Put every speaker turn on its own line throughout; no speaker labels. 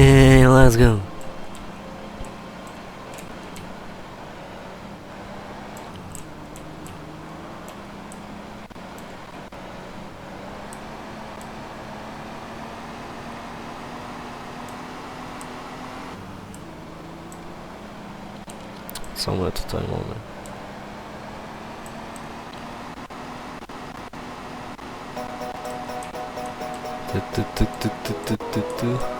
Okay, let's go. Co my tutaj mamy? Ty, ty, ty, ty, ty, ty, ty,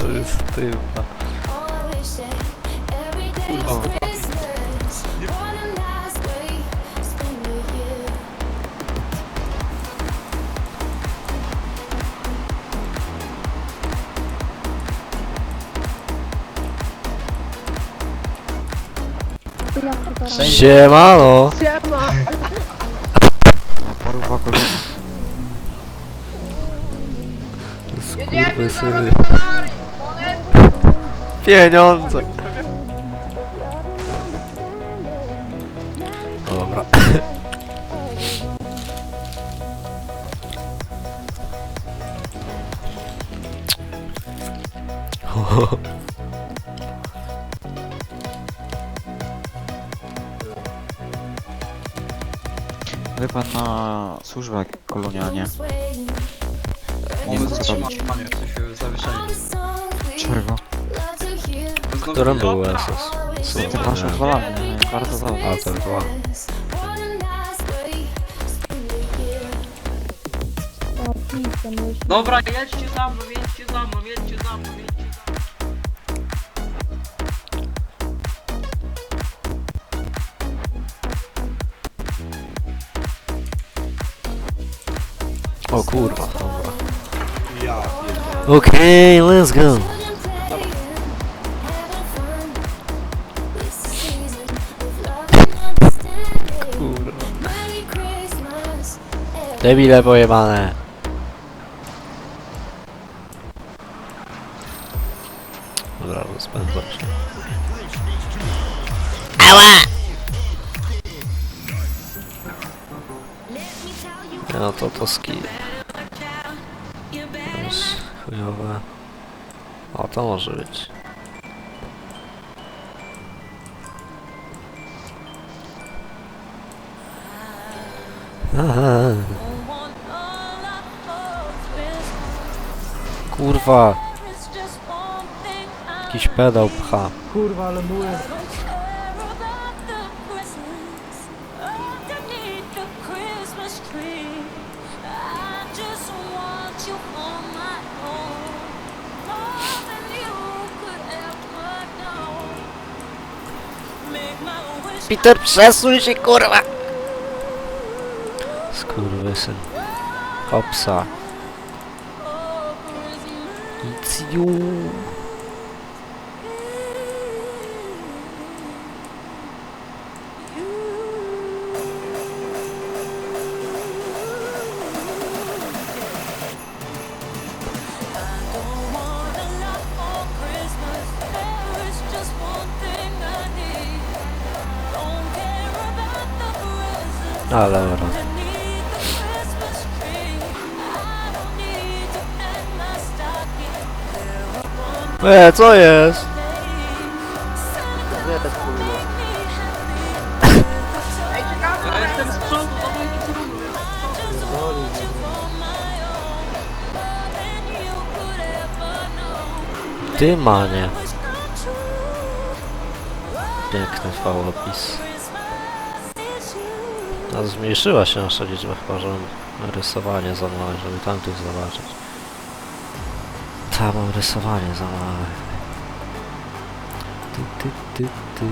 to
Ja
hear.
jest typa.
All I wish that
Pieniądze! Dobra.
Wie pan na służbę kolonialnie. Nie wiem co robić.
zawieszenie.
SS? Co?
Ty masz
Nie.
odwalamy, bardzo dobrze.
A, ten dwa.
Dobra, jedźcie za mną, jedźcie za mną, jedźcie za mną, jedźcie za mną.
O kurwa, dobra. Okej, let's go. Debile pojebane. Dobra, rozpędzam się. Ała! No to to ski. To jest chujowe. O, to może być. Aha. Kurwa, jakiś pedał pcha. Peter, przesuń się, kurwa! Skurwysyn. Hopsa. It's you. Ale ora. E, co jest?
Mną.
Ty manie. Piękny fałopis. No, zmniejszyła się nasza liczba, chyba że rysowanie za małe, żeby tamtych zobaczyć. Mam rysowanie za małe. Ty, ty, ty, ty.